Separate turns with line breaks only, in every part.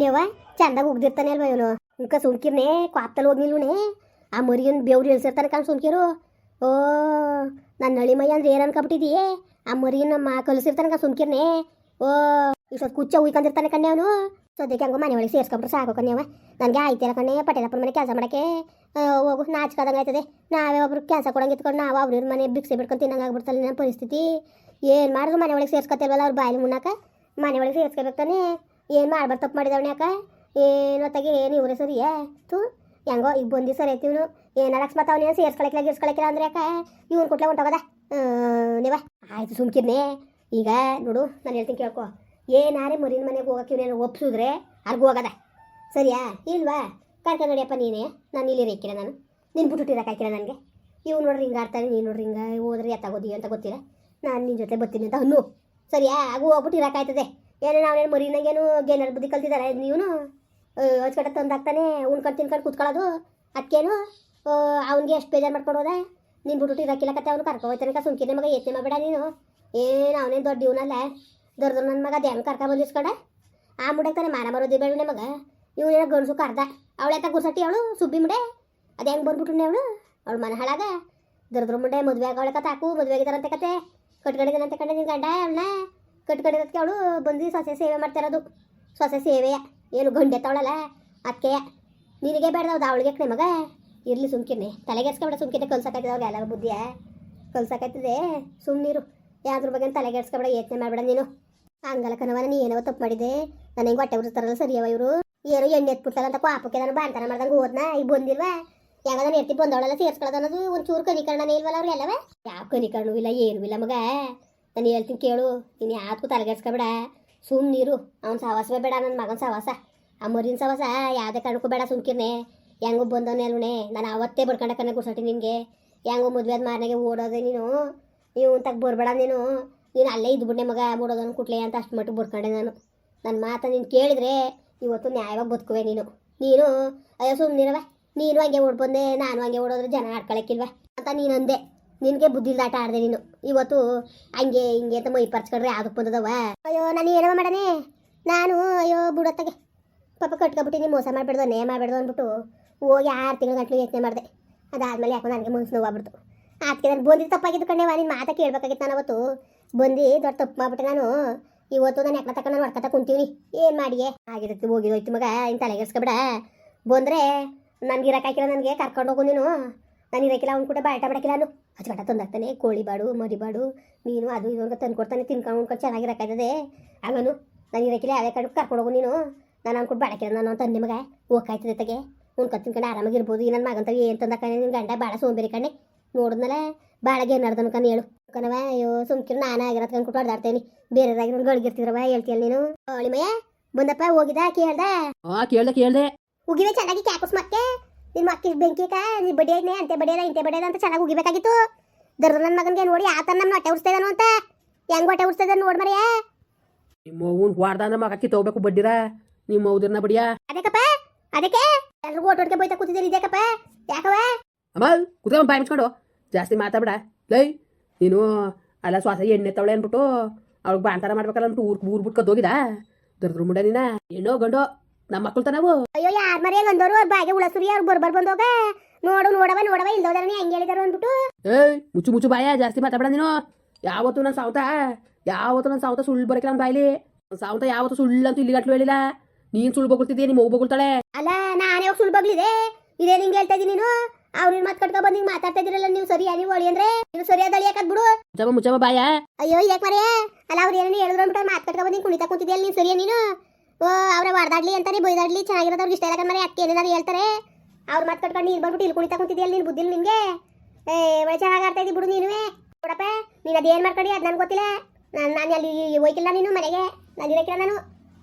ನೀವ ಚಂದಾಗ ಉಗ್ದಿರ್ತಾನೆ ಅಲ್ವ ಇವನು? ಇಂಕ ಸುಮ್ಕಿರ್ನೇ ಕ್ವಾಪ್ತಲ್ಲಿ ಹೋಗಿ ನಿಲ್ವನೆ ಆ ಮರಿಯನ್ ಬೆವ್ರು ಇಳಿಸಿರ್ತಾನೆ ಕಾಣ್ ಸುಮ್ಕಿರು. ಓ ನನ್ನ ನಳಿ ಮೈ ಅಂದ್ರೆ ಏನು ಅನ್ಕೊಬಿಟ್ಟಿದೀಯೇ? ಆ ಮರಿಯನ್ ಮಾ ಕಲಿಸಿರ್ತಾನೆ ಕಾಣ್ ಸುಮ್ಕಿರ್ನೇ. ಓ ಇಷ್ಟೊತ್ತು ಕುಚ್ಚ ಉಯ್ಕೊಂಡಿರ್ತಾನೆ ಕಣ್ಣೆ ಅವನು. ಸದ್ಯಕ್ಕೆ ಹಂಗೋ ಮನೆ ಒಳಗೆ ಸೇರ್ಸ್ಕೊಂಡ್ರೆ ಸಾಕು ಕಣ್ಣೆ ಅವ. ನನಗೆ ಆಯ್ತಿಲ್ಲ ಕಣ್ಣೆ, ಪಟೇಲಪ್ಪನ ಮನೆ ಕೆಲಸ ಮಾಡೋಕ್ಕೆ. ಹೋಗು ನಾಚ್ಕದಂಗೆ ಆಯ್ತದೆ. ನಾವೇ ಒಬ್ರು ಕೆಲಸ ಕೊಡಂಗೆ ಇತ್ಕೊಂಡು ನಾವು ಅವ್ರ ಮನೆ ಭಿಕ್ಷೆ ಬಿಡ್ಕೊಂಡು ತಿನ್ನಂಗೆ ಆಗ್ಬಿಡ್ತಲ್ಲ ನನ್ನ ಪರಿಸ್ಥಿತಿ. ಏನು ಮಾಡಿದ್ರು ಮನೆ ಒಳಗೆ ಸೇರ್ಸ್ಕೊತಿಲ್ವಲ್ಲ ಅವ್ರ ಬಾಯಲ್ಲಿ ಮುನ್ನಾಕ ಮನೆ ಒಳಗೆ ಸೇರ್ಸ್ಕೊಬೇಕು ತಾನೆ. ಏನು ಮಾಡ್ಬಾರ್ದು ತಪ್ಪು ಮಾಡಿದವಣ ಯಾಕ? ಏನು ಹೊತ್ತಾಗಿ ಏನು ಇವರೇ ಏ ತೂ ಹೆಂಗೋ ಈಗ ಬಂದು ಸರಿ ಐತಿವನು ಇವನು. ಅಡಕ್ಸ್ ಅವನೇನು ಸೇರ್ಸ್ಕೊಳಕ್ಕಿಲ್ಲ ಗಿರ್ಸ್ಕೊಳಕ್ಕಿಲ್ಲ ಅಂದ್ರೆ ಯಾಕ? ಇವ್ನು ಕೊಟ್ಲೆ ಹೊಂಟೋಗದ ನೀವ ಆಯಿತು ಸುಮ್ಕಿರ್ನೆ ಈಗ ನೋಡು, ನಾನು ಹೇಳ್ತೀನಿ ಕೇಳ್ಕೊ. ಏನಾರೇ ಮರಿನ ಮನೆಗೆ ಹೋಗಕ್ಕೆ ಇವನೇನು ಒಪ್ಸಿದ್ರೆ ಅರ್ಗು ಹೋಗದ? ಸರಿಯಾ? ಇಲ್ವಾ? ಕರ್ಕೊಂಡು ನೋಡಿಯಪ್ಪ ನೀನೇ. ನಾನು ಇಲ್ಲಿ ರೇಕಿಲ್ಲ ನಾನು. ನಿನ್ನ ಬಿಟ್ಟುಟ್ಟಿರಕ್ಕಾಕಿಲ್ಲ ನನಗೆ. ಇವು ನೋಡ್ರಿ ಹಿಂಗೆ ಆಡ್ತಾನೆ ನೀನು ನೋಡ್ರಿ ಹಿಂಗೆ ಹೋದ್ರೆ ಎತ್ತಾಗೋದಿ ಅಂತ ಗೊತ್ತಿಲ್ಲ. ನಾನು ನಿನ್ನ ಜೊತೆ ಬರ್ತೀನಿ ಅಂತ ಅನ್ನು. ಸರಿಯಾ? ಆಗು, ಹೋಗ್ಬಿಟ್ಟು ಇರೋಕ್ಕಾಯ್ತದೆ ಏನೇನು ಅವನೇನು ಮರಿನಾಗೇನು ಗೇನರ್ ಬುದ್ಧಿ ಕಲ್ತಿದ್ದಾರೆ ನೀನು ಹೊಚ್ಕಟ್ಟ ತಂದಾಗ್ತಾನೆ ಉಣ್ಕೊಂಡು ತಿನ್ಕೊಂಡು ಕೂತ್ಕೊಳ್ಳೋದು ಅದಕ್ಕೇನು ಅವ್ನಿಗೆ ಎಷ್ಟು ಬೇಜಾರು ಮಾಡ್ಕೊಂಡು ಹೋದ? ನೀನು ಬಿಟ್ಬಿಟ್ಟು ಇರೋಕ್ಕಿಲ್ಲ ಕತೆ ಅವ್ನು ಕರ್ಕೊ ಹೋಯ್ತಾನೆ ಕಾ ಸುಮ್ಕಿನ ಮಗ ಎತ್ತನೆ ಮಾಡಬೇಡ ನೀನು. ಏನು ಅವನೇನು ದೊಡ್ಡ ಇವನಲ್ಲ ದೊಡ್ಡ ನನ್ನ ಮಗ ಅದು ಹೆಂಗೆ ಕರ್ಕ ಬಂದಿಸ್ಕೊಂಡ. ಆ ಮುಡಕ್ತಾನೆ ಮಾನ ಬರೋದಿ ಬೇಡ ಮಗ ಇವನೇನೋ ಗಣಸು ಕರ್ದ. ಅವಳೆತ್ತ ಗುರ್ಸಟ್ಟಿ ಅವಳು? ಸುಬ್ಬಿ ಮುಡೆ? ಅದು ಹೆಂಗೆ ಬಂದ್ಬಿಟ್ಟು ಅವಳು. ಅವಳು ಮನೆ ಹಾಳಾಗ ದೊಡ್ಡ ಮುಂಡೆ ಮದುವೆ ಆಗವಳೆ ಕತೆ ಹಾಕು ಮದುವೆ ಆಗಿದಾರಂತೆ ಕತೆ. ಕಟ್ಕೊಂಡಿದ್ದಾನಂತೆ ಕಂಡೆ ನಿನ್ನ ಗಂಡ ಅವಳನ್ನ ಕಟ್ಕೊಂಡಿರೋದಕ್ಕೆ ಅವಳು ಬಂದು ಸೊಸೆ ಸೇವೆ ಮಾಡ್ತಿರೋದು. ಸೊಸೆ ಸೇವೆ, ಏನು ಗಂಡೆತ್ತವಳಲ್ಲ ಅದಕ್ಕೆ ನಿನಗೆ ಬೇಡದವ್ದು, ಅವಳಿಗೆ ಕಣೆ ಮಗ ಇರಲಿ ಸುಮ್ಕಿರ್ನೆ ತಲೆಗೆಡ್ಸ್ಕೊಬೇಡ ಸುಮ್ಕಿದ್ದೆ ಕಲ್ಸಕ್ಕಾಯ್ತದೆ ಅವ್ರಿಗೆ ಎಲ್ಲ ಬುದ್ಧಿಯ? ಕಲ್ಸಕ್ಕಾಯ್ತದೆ ಸುಮ್ಮನಿರು ಯಾವ್ದ್ರ ಬಗ್ಗೆ ತಲೆಗೆಡ್ಸ್ಕೊಬೇಡ ಯೋಚನೆ ಮಾಡಬೇಡ ನೀನು. ಹಂಗಲ್ಲ ಕನವನ ನೀ ಏನೋ ತಪ್ಪು ಮಾಡಿದೆ ನಾನು ಹೆಂಗೆ ಹೊಟ್ಟೆ ಉರಿಸ್ತಾರಲ್ಲ ಸರಿಯವ ಇವರು? ಏನು ಎಣ್ಣೆ ಎತ್ಬಿಡ್ತಾರ ಅಂತ ಪಾಪಕ್ಕೆ ನಾನು ಬಾಂತನ ಮಾಡ್ದಂಗೆ ಹೋದ್ನ? ಈಗ ಬಂದಿಲ್ವಾ? ಯಾವಾಗ ಎತ್ತಿ ಬಂದವಳೆಲ್ಲ ಸೇರ್ಸ್ಕೊಳ್ಳೋದು ಅನ್ನೋದು ಒಂದು ಚೂರು ಕನಿಕರಣನೇ ಇಲ್ವಲ್ಲ ಅವ್ರು ಎಲ್ಲವೇ ಯಾವ ಕನಿಕರಣವೂ ಇಲ್ಲ, ಏನೂ ಇಲ್ಲ ಮಗ. ನಾನು ಹೇಳ್ತೀನಿ ಕೇಳು, ನೀನು ಯಾವ್ದಕ್ಕೂ ತಲೆಗೆಡ್ಸ್ಕೊಬೇಡ ಸುಮ್ ನೀರು ಅವ್ನು ಸಹವಾಸವೇ ಬೇಡ ನನ್ನ ಮಗನ ಸಹವಾಸ. ಆ ಮರಿನ ಸಹವಾಸ ಯಾವುದೇ ಕಾರಣಕ್ಕೂ ಬೇಡ, ಸುಮ್ಕಿರ್ನೆ. ಹೆಂಗೋ ಬಂದವನೇ ಅಲ್ವನೇ ನಾನು ಅವತ್ತೇ ಬಡ್ಕೊಂಡಕ್ಕನೆ ಗುರ್ಸಟ್ಟಿ ನಿನಗೆ. ಹೆಂಗೋ ಮದುವೆ ಅದು ಮಾರನೆಗೆ ಓಡೋದೆ ನೀನು. ನೀವು ತಗ ಬರ್ಬೇಡ ನೀನು. ನೀನು ಅಲ್ಲೇ ಇದ್ಬಿಟ್ಟೆ ಮಗ ಓಡೋದನ್ನು ಕುಟ್ಲೆ ಅಂತ ಅಷ್ಟು ಮಟ್ಟಿಗೆ ಬಡ್ಕೊಂಡೆ ನಾನು. ನನ್ನ ಮಾತು ನೀನು ಕೇಳಿದ್ರೆ ಇವತ್ತು ನ್ಯಾಯವಾಗಿ ಬದುಕುವೆ ನೀನು. ನೀನು, ಅಯ್ಯೋ ಸುಮ್ಮನಿರವ ನೀನು ಹಂಗೆ ಓಡ್ಬಂದೆ ನಾನು ಹಂಗೆ ಓಡೋದ್ರೆ ಜನ ಆಡ್ಕೊಳಕ್ಕಿಲ್ವ ಅಂತ ನೀನು ಅಂದೆ ನಿನಗೆ ಬುದ್ಧಿ ಆಟ ಆಡಿದೆ ನೀನು. ಇವತ್ತು ಹಂಗೆ ಹಿಂಗೆ ಅಂತ ಮೈ ಪರ್ಚ್ಕೊಂಡ್ರೆ ಯಾವ್ದಕ್ಕೆ ಬಂದದವ? ಅಯ್ಯೋ, ನಾನು ಏನವ ಮಾಡನೆ? ನಾನು, ಅಯ್ಯೋ, ಬುಡತ್ತಗೆ. ಪಾಪ ಕಟ್ಕೊಬಿಟ್ಟು ಮೋಸ ಮಾಡಬೇಡ್ದು, ನೇ ಮಾಡಬೇಡ್ದು ಅಂದ್ಬಿಟ್ಟು ಹೋಗಿ ಆರು ತಿಂಗಳು ಗಂಟ್ಲು ಯೋಚನೆ ಮಾಡಿದೆ. ಅದಾದ್ಮೇಲೆ ಯಾಕೋ ನನಗೆ ಮನ್ಸು ನೋವಾಗ್ಬಿಡ್ತು. ಅದಕ್ಕೆ ನಾನು ಬಂದಿದ್ದು ತಪ್ಪಾಗಿದ್ದು ಕಣ್ಣೆ ನಿನ್ನ ಮಾತಾ ಕೇಳ್ಬೇಕಾಗಿತ್ತು ನಾನು ಅವತ್ತು. ಬಂದು ದೊಡ್ಡ ತಪ್ಪು ಮಾಡ್ಬಿಟ್ಟೆ ನಾನು. ಇವತ್ತು ನಾನು ಯಾಕೆ ತಕ್ಕ ನಾನು ಹೊಡ್ಕತ್ತ ಕುಂತೀವಿ ಏನು ಮಾಡಿಯೇ? ಆಗಿರುತ್ತೆ ಹೋಗಿದೋಯ್ತು ಮಗ ಇನ್ನು ತಲೆಗೆಸ್ಕೊಬೇಡ ಬಂದರೆ ನನಗೆ ಇರಕ್ಕಾಕಿಲ್ಲ ನನಗೆ ಕರ್ಕೊಂಡು ಹೋಗು ನೀನು. ನಾನು ಇರಕ್ಕಿಲ್ಲ ಅವ್ನು ಕೂಡ ಬಾಟ ಬಿಡಕ್ಕಿಲ್ಲ ನಾನು ಅಚ್ಚಗಟ್ಟ ತಂದಾಗ್ತಾನೆ ಕೋಳಿ ಬಾಡು ಮರಿ ಬಾಡು ಮೀನು ಅದು ಇವಾಗ ತಂದು ಕೊಡ್ತಾನೆ ತಿನ್ಕೊಂಡು ಉಣ್ಕೊಂಡು ಚೆನ್ನಾಗಿರಕ್ಕಾಯ್ತದೆ ಅವನು ನಾನು ಇರಕ್ಕಿಲ್ಲ ಯಾವ್ಯಾವ ಕಡೆ ಕರ್ಕೊಂಡು ಹೋಗು ನೀನು. ನಾನು ಕೂಡ ಬಾಡಕ್ಕಿಲ್ಲ ನಾನು ತಂದೆ ನಿಮಗೆ ಹೋಗ್ಕಾಯ್ತದೆ ತಗೆ ಉಣ್ಕೊಂಡು ತಿನ್ಕೊಂಡು ಆರಾಮಾಗಿರ್ಬೋದು ಈ ನನ್ನ ಮಗಂತ ಏನು ತಂದಕ್ಕ ನಿನ್ನ ಗಂಡ ಭಾಳ ಸೋಂಬೇರಿ ಕಣ್ಣೆ ನೋಡಿದ್ಮೇಲೆ ಬಾಳಗೆ ಏನು ನಡ್ದನು ಕಣ್ಣು ಹೇಳು. ಕಣವ ಅಯ್ಯೋ ಸುಮ್ಕಿರು ನಾನು ಆಗಿರೋದು ಕೊಟ್ಟು ಹೊಡ್ದಾಡ್ತೇನೆ ಬೇರೆದಾಗಿ ನಾನು ಗಳಿಗಿರ್ತಿದ್ರವ ಹೇಳ್ತೀಯಲ್ಲ ನೀನು. ಅಳಿಮಯ್ಯ ಬಂದಪ್ಪ ಹೋಗಿದ ಕೇಳ್ದ?
ಹಾಂ ಕೇಳ್ದೆ ಕೇಳ್ದೆ.
ಉಗಿವೆ ಚೆನ್ನಾಗಿ ಕ್ಯಾಕಸ್ ಮತ್ತೆ. ನಿನ್ನ ಬೆಂಕಿ ಬೆಂಕಿಕ ನೀ ಬಡಿಯೈನೆ ಅಂತೆ ಬಡಿಯದ ಇಂತೆ ಬಡಿಯದ ಅಂತ ಚೆನ್ನಾಗಿ ಉಗಿಬೇಕಾಗಿತ್ತು. ದರ್ದ ನನ್ನ ಮಗನಿಗೆ ನೋಡಿ ಆತನ ನಮ್ಮ ಹೊಟ್ಟೆ ಉಡ್ಸ್ತಿದಾನು ಅಂತ. ಹೆಂಗ್ ಹೊಟ್ಟೆ ಉಡ್ಸ್ತಿದಾನ ನೋಡಿ ಮರಿಯಾ.
ನಿಮ್ಮ ಅವ್ನ ಹೊಡ್ದ ಅಂದ್ರೆ ಮಗ ತಗೋಬೇಕು ಬಡ್ಡಿರ. ನಿಮ್ಮ ಅವ್ದಿರ್ನ ಬಡಿಯ.
ಅದಕ್ಕಪ್ಪ ಅದಕ್ಕೆ? ಎಲ್ರಿಗೂ ಒಟ್ಟೊಟ್ಟಿಗೆ ಬೈತಾ ಕೂತಿದ್ದೀರಿ ಇದಕ್ಕಪ್ಪ ಯಾಕವ
ಅಮಲ್ ಕುತ್ಕೊಂಡ್ ಬಾಯಿ ಮುಚ್ಕೊಂಡು. ಜಾಸ್ತಿ ಮಾತಾಡ್ಬೇಡ. ಲೈ ನೀನು ಅಲ್ಲ ಶ್ವಾಸ ಎಣ್ಣೆ ತವಳೆ ಅಂದ್ಬಿಟ್ಟು ಅವ್ಳಿಗೆ ಬಾಂತಾರ ಮಾಡ್ಬೇಕಲ್ಲ ಅಂದ್ಬಿಟ್ಟು ಊರ್ ಊರ್ ಬಿಟ್ಕೊತ್ ಹೋಗಿದ? ದರ್ದ್ರ ಮುಂಡ ನೀನ. ಎಣ್ಣೋ ಗಂಡೋ. ನಮ್ಮ ಮಕ್ಕಳು ತಾನವು.
ಅಯ್ಯೋ ಯಾರ ಮರೆ ಬಂದವರು ಅವ್ರ ಬಾಗೆ ಉಳಸುರಿ ಅವ್ರು ಬರ್ಬರ್ ಬಂದೋಗ. ನೋಡು ನೋಡವ ನೋಡವ ಇಲ್ದೋದಾರ ನೀ ಹೆಂಗ್ ಹೇಳಿದಾರು ಅಂದ್ಬಿಟ್ಟು.
ಏಯ್ ಮುಚ್ಚು ಮುಚ್ಚು ಬಾಯ ಜಾಸ್ತಿ ಮಾತಾಡ ನೀನು. ಯಾವತ್ತು ನನ್ನ ಸಾವುತ? ಯಾವತ್ತು ನನ್ನ ಸಾವುತ ಸುಳ್ಳು ಬರಕಿಲ್ಲ ನನ್ನ ಬಾಯ್ಲಿ ಸಾವತ ಯಾವತ್ತು ಸುಳ್ಳು ಅಂತ ಇಲ್ಲಿ ಗಟ್ಲು ಹೇಳಿಲ್ಲ. ನೀನ್ ಸುಳ್ಳು ಬಗುಳ್ತಿದ್ದೀಯ ನಿಮ್ಮ ಬಗುಳ್ತಾಳೆ.
ಅಲ್ಲ ನಾನೇ ಹೋಗಿ ಸುಳ್ಳು ಬಗ್ಲಿದೆ. ಇದೇ ನಿಂಗೆ ಹೇಳ್ತಾ ಇದೀನಿ ನೀನು. ಅವ್ರ ಮಾತು ಕಟ್ಕೊ ಬಂದು ಹಿಂಗೆ ಮಾತಾಡ್ತಾ ಇದ್ರಲ್ಲ ನೀವು ಸರಿ ನೀವು ಒಳಿ ಅಂದ್ರೆ? ನೀವು ಸರಿಯಾದ ಅಳಿಯಾಕದ್ ಬಿಡು.
ಮುಚ್ಚಮ್ಮ ಮುಚ್ಚಮ್ಮ ಬಾಯ.
ಅಯ್ಯೋ ಯಾಕೆ ಮರೆಯ ಅಲ್ಲ ಅವ್ರು ಏನೇನು ಹೇಳಿದ್ರು ಅಂದ್ಬಿಟ್ಟು ಮಾತು ಕಟ್ಕೊ ಬಂದು ಕುಣಿತಾ ಕುಂತಿದ್ಯಲ್ಲ ನೀನು ಸರಿಯಾ ನೀನು? ಓ, ಅವ್ರ ಹೊಡ್ದಾಡ್ಲಿ ಅಂತಾರೆ ಬೈದಾಡ್ಲಿ ಚೆನ್ನಾಗಿರೋದವ್ರಿಗೆ ಇಷ್ಟ ಇಲ್ಲ ಮನೆ ಅಕ್ಕಿ ಏನೇನಾರು ಹೇಳ್ತಾರೆ. ಅವ್ರ ಮಾತು ಕಟ್ಕೊಂಡು ನೀನು ಬಂದ್ಬಿಟ್ಟು ಇಲ್ಲಿ ಕುಣಿತಾ ಕುಂತಿದ್ಯಲ್ಲ ನೀನು ಬುದ್ಧಿಲ್ಲ ನಿನ್ಗೆ? ಏ, ಒಳ್ಳೆ ಚೆನ್ನಾಗಿ ಇದ್ದಿ ಬಿಡು ನೀನು ನೋಡಪ್ಪ ನೀನು ಅದೇನು ಮಾಡ್ಕೊಂಡು, ಅದು ನನಗೆ ಗೊತ್ತಿಲ್ಲ. ನಾನು ನಾನು ಅಲ್ಲಿ ಹೋಯ್ಕಿಲ್ಲ ನೀನು ಮನೆಗೆ. ನಾನು ಇರಕ್ಕಿಲ್ಲ ನಾನು.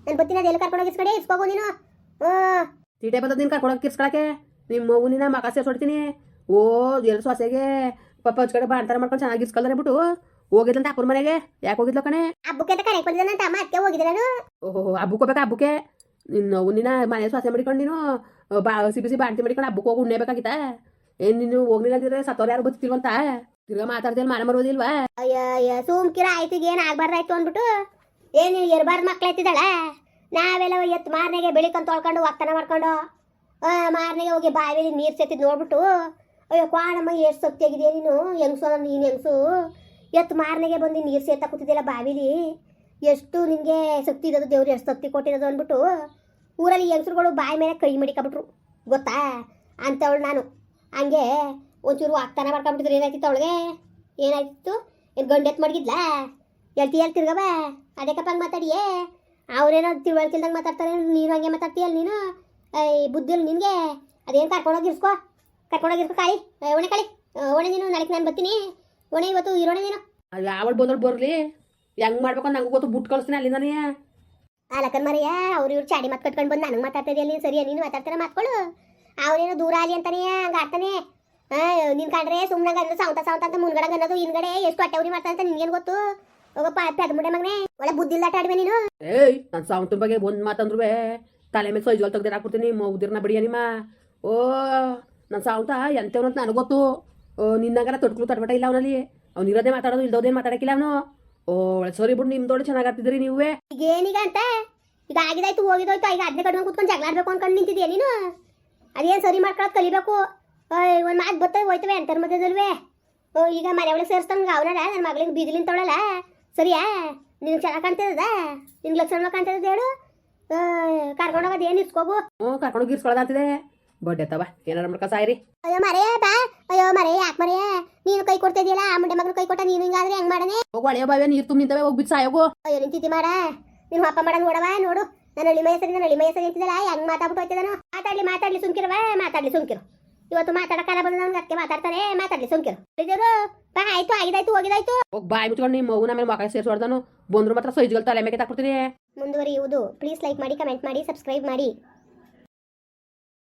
ನನ್ನ ಗೊತ್ತಿಲ್ಲ ಅದೆಲ್ಲ ಕರ್ಕೊಂಡು ಹೋಗಿಸ್ಕೊಡಿ ಇಸ್ಕೋಗು ನೀನು. ಹ್ಞೂ
ಸೀಟೆ ಬಂದದ ನಿನ್ ಕರ್ಕೊಂಡು ಕಿರ್ಸ್ಕೊಳಕ್ಕೆ? ನಿಮ್ಮ ಮಗು ನಿನ್ನ ಮಕಾಸೆ ಸೊಡ್ತೀನಿ ಓ ಎಲ್ಲ ಸೊಸೆಗೆ ಪಪ್ಪ ಹಚ್ಕಡೆ ಬಾಂತಾರ ಮಾಡ್ಕೊಂಡು ಚೆನ್ನಾಗಿ ಇಸ್ಕೊಳ್ದಾರೆ ಬಿಟ್ಟು ಹೋಗಿದ್ಲಂತ ಅಪ್ಪನ ಮನೆಗೆ? ಯಾಕೆ ಹೋಗಿದ್ಲ ಕಣೆ?
ಹಬ್ಬಕ್ಕೆ ಅಂತ ಕರೆಕ್ಟ್ ಬಂದಿದ್ದೆ ಅಮ್ಮ ಅದಕ್ಕೆ ಹೋಗಿದ್ದೆ ನಾನು
ಓಹೋ ಹಬ್ಬಕ್ಕೆ ಹೋಗ್ಬೇಕಾ ಹಬ್ಬಕ್ಕೆ? ನಿನ್ನ ನಿನ್ನ ಮನೆ ಸೊಸೆ ಮಾಡಿಕೊಂಡು ನೀನು ಬಾ ಹಸಿ ಬಿಸಿ ಬಾಣ್ತಿ ಮಾಡಿಕೊಂಡು ಹಬ್ಬಕ್ಕೆ ಹೋಗಿ ಉಣ್ಣೇಬೇಕಾಗಿತ್ತ ಏನ್ ನೀನು ಹೋಗ್ಲಿಲ್ಲ ಅಂದಿದ್ರೆ ಸತ್ತವ್ರು ಯಾರು ಬದುಕಿಲ್ವಂತ ತಿರ್ಗಾ ಮಾತಾಡ್ತಿಲ್ಲ ಮನೆ ಮರೋದಿಲ್ವಾ
ಅಯ್ಯ ಸುಮ್ಕಿರ ಆಯ್ತು ಏನು ಆಗ್ಬಾರ್ದಾಯ್ತು ಅಂದ್ಬಿಟ್ಟು? ಏನು ಇರಬಾರ್ದು ಮಕ್ಳು ನಾವೆಲ್ಲ ಎತ್ತು ಮಾರನೆಗೆ ಬೆಳಿಕಂತ ತೊಳ್ಕೊಂಡು ಒತ್ತನ ಮಾಡ್ಕೊಂಡು ಆ, ಮಾರನೆಗೆ ಹೋಗಿ ಬಾವಿಲಿ ನೀರು ಸೇತಿದ್ ನೋಡ್ಬಿಟ್ಟು ಅಯ್ಯೋ ಕ್ವಾಣಮ್ಮ ಎಷ್ಟು ಆಗಿದೆ ನೀನು? ಹೆಂಗ್ಸು ನೀನು ಹೆಂಗ್ಸು? ಎತ್ತು ಮಾರನೆಗೆ ಬಂದು ನೀರು ಸೇರ್ತಾ ಕೂತಿದ್ದಿಲ್ಲ ಬಾವಿಲಿ. ಎಷ್ಟು ನಿನಗೆ ಶಕ್ತಿ ಇರೋದು ದೇವ್ರು, ಎಷ್ಟು ಶಕ್ತಿ ಕೊಟ್ಟಿರೋದು ಅಂದ್ಬಿಟ್ಟು ಊರಲ್ಲಿ ಹೆಂಗಸ್ರುಗಳು ಬಾಯಿ ಮೇಲೆ ಕೈ ಮಡಿಕೊಂಬಿಟ್ರು ಗೊತ್ತಾ? ಅಂಥವಳು ನಾನು. ಹಂಗೆ ಒಂಚೂರು ವಾಗ್ದಾನ ಮಾಡ್ಕೊಂಬಿಟ್ಟಿದ್ರು ಏನಾಯ್ತಿತ್ತು ಅವಳಿಗೆ? ಏನಾಯ್ತಿತ್ತು? ಏನು ಗಂಡೆತ್ ಮಡಗಿದ್ಲಾ? ಎಲ್ತಿ ಎಲ್ಲಿ ತಿರ್ಗವ ಅದಕ್ಕಪ್ಪ ಹಂಗೆ ಮಾತಾಡಿಯೇ? ಅವ್ರೇನೋ ತಿಳುವಳಿಕಿಲ್ದಂಗೆ ಮಾತಾಡ್ತಾರೆ. ನೀನು ಹಂಗೆ ಮಾತಾಡ್ತೀಯಲ್ಲ ನೀನು? ಐ ಬುದ್ಧಿ ಇಲ್ಲ ನಿನಗೆ. ಅದೇನು ಕರ್ಕೊಂಡೋಗಿರ್ಸ್ಕೋ. ಕರ್ಕೊಂಡೋಗಿರ್ಸ್ಕೋ ಕಾಳಿ ಒಣೆ ಕಾಳಿ. ಒಣೆ ನೀನು, ನಾಳೆಗೆ ನಾನು ಬರ್ತೀನಿ. ಒಣೆ ಇವತ್ತು ಇರೋಣೆ ನೀನು.
ಯಾವಳು ಬಂದಳು ಬರ್ಲಿ. ಹೆಂಗ್ ಮಾಡ್ಬೇಕು ನಂಗೆ ಗೊತ್ತು ಬುಟ್ ಕಳಿಸ್ತೀನಿ ಅಲ್ಲಿಂದನೇ
ಅಲಕನ್ ಮರಿಯ ಅವ್ರು ಇವ್ರು ಚಾಡಿ ಮಾತು ಕಟ್ಕೊಂಡು ಬಂದು ನನಗೆ ಮಾತಾಡ್ತಾ ಅಲ್ಲಿ ಸರಿಯಾ ನೀನು ಮಾತಾಡ್ತಾರ ಮಾತ್ಕೊಳ್ಳು ಅವ್ರೇನು ದೂರ ಆಲಿ ಅಂತಾನೆ ಹಂಗೆ ಆಡ್ತಾನೆ. ನಿನ್ ಕಂಡ್ರೆ ಸುಮ್ಮನೆ ಗಂಡ ಸಾವಂತ ಸಾವಂತ ಅಂತ ಮುಂದ್ಗಡೆ ಅನ್ನೋದು ಹಿಂದ್ಗಡೆ ಎಷ್ಟು ಅಟ್ಟೆವ್ರಿ ಮಾಡ್ತಾನೆ ಅಂತ ನಿನ್ಗೇನು ಗೊತ್ತು? ಹೋಗಪ್ಪ ಪೆದ ಮುಂಡೆ ಮಗನೇ ಒಳ್ಳೆ ಬುದ್ಧಿ ಇಲ್ಲ ಆಡ್ವೆ ನೀನು.
ಏಯ್ ನನ್ನ ಸಾವಂತ ಬಗ್ಗೆ ಒಂದು ಮಾತಂದ್ರು ತಲೆ ಮೇಲೆ ಸೈಜಲ್ ತೆಗ್ದು ಹಾಕ್ಬಿಡ್ತೀನಿ ಮೌದಿರ್ನ ಬಿಡಿಯ ನಿಮ್ಮ. ಓ ನನ್ನ ಸಾವಂತ ಎಂತವನು ಅಂತ ನನಗೆ ಗೊತ್ತು. ನಿನ್ನಂಗಾರ ತೊಟ್ಕಲು ತಟ್ಬಟ ಇಲ್ಲ ಅವನಲ್ಲಿ. ಅವ್ನು ಇರೋದೇ ಮಾತಾಡೋದು ಇಲ್ದೋದೇನು ಮಾತಾಡಕ್ಕಿಲ್ಲ ಅವನು. ಓ ಸರಿ ಬಿಡು ನಿಮ್ದೊಳ್ಳೆ ಚೆನ್ನಾಗಿ ಆಗ್ತಿದ್ರಿ ನೀವೇ.
ಈಗ ಏನೀಗ ಅಂತ? ಈಗ ಆಗಿದಾಯ್ತು ಹೋಗಿದೋಯ್ತು ಈಗ ಅದನ್ನೇ ಕಡಿಮೆ ಕೂತ್ಕೊಂಡು ಜಗಳ ಆಡ್ಬೇಕು ಅನ್ಕೊಂಡು ನಿಂತಿದ್ಯಾ ನೀನು? ಅದೇನು ಸರಿ ಮಾಡ್ಕೊಳಕ್ ಕಲಿಬೇಕು. ಒಂದು ಮಾತು ಬರ್ತವೆ ಹೋಯ್ತವೆ ಅಂತರ್ ಮಧ್ಯದಲ್ವೇ. ಓ, ಈಗ ಮನೆ ಒಳಗೆ ಸೇರಿಸ್ದಂಗೆ ಅವನಲ್ಲ ನನ್ನ ಮಗಳಿಗೆ ಬೀದಿಲಿಂದ ತೊಳಲ್ಲ. ಸರಿಯಾ? ನಿನ್ ಚೆನ್ನಾಗಿ ಕಾಣ್ತದ ನಿನ್ ಲಕ್ಷಣ ಕಾಣ್ತದ ಹೇಳು? ಕರ್ಕೊಂಡೋಗೋದು ಏನು ಇಸ್ಕೋಬು?
ಹ್ಞೂ ಕರ್ಕೊಂಡು ಇರ್ಸ್ಕೊಳ್ಳೋದಂತಿದೆ ಬಡ್ಡೆ ತವ ಏನಾರ ಮಾಡ್ಕ ಸಾಯ್ರಿ
ಅಯ್ಯೋ ಮರೆಯ ಬಾ ಅಯ್ಯೋ ಮರೆ ಯಾಕೆ ಮರೆಯ ನೀನು ಕೈ ಕೊಡ್ತಾ ಇದೆಯಲ್ಲ ಆ ಮುಂಡೆ ಮಗಳು ಕೈ ಕೊಟ್ಟ ನೀನು ಹಿಂಗಾದ್ರೆ ಹೆಂಗ್ ಮಾಡನೆ
ಹೋಗು ಹಳೆಯ ಬಾವೆ ನೀರು ತುಂಬ ನಿಂತವೆ ಹೋಗ್ಬಿಟ್ಟು ಸಾಯೋಗು
ಅಯ್ಯೋ ನಿಂತಿದ್ದಿ ಮಾಡ. ನೀನು ಅಪ್ಪ ಮಾಡ ನೋಡವ ನೋಡು. ನಾನು ಹಳ್ಳಿ ಮೈಸರಿ ನಾನು ಹಳ್ಳಿ ಮೈಸರಿ ಅಂತಿದ್ದಲ್ಲ ಹೆಂಗ್ ಮಾತಾಡ್ಬಿಟ್ಟು ಹೋಯ್ತಿದ್ದಾನು? ಮಾತಾಡ್ಲಿ ಮಾತಾಡ್ಲಿ ಸುಮ್ಕಿರವ ಮಾತಾಡ್ಲಿ ಸುಮ್ಕಿರು. ಇವತ್ತು ಮಾತಾಡಕ್ಕಾಲ ಬಂದ ನನ್ಗೆ ಅಕ್ಕೆ ಮಾತಾಡ್ತಾರೆ ಮಾತಾಡ್ಲಿ ಸುಮ್ಕಿರು. ಇದ್ದರು ಬಾ ಆಯ್ತು ಆಗಿದಾಯ್ತು ಹೋಗಿದಾಯ್ತು.
ಹೋಗಿ ಬಾಯಿ ಬಿಟ್ಕೊಂಡು ನಿಮ್ಮ ಮಗು ಮೇಲೆ ಮಕ್ಕ ಸೇರಿಸೋಡ್ದಾನು. ಬಂದ್ರು ಮಾತ್ರ ಸೈಜ್ಗಳು ತಲೆ ಮೇಲೆ ತಾಕ್ಬಿಡ್ತೀನಿ.
ಮುಂದುವರಿಯುವುದು. ಪ್ಲೀಸ್ ಲೈಕ್ ಮಾಡಿ ಕಮೆಂಟ್ ಮಾಡಿ ಸಬ್ಸ್ಕ್ರೈಬ್ ಮಾಡಿ.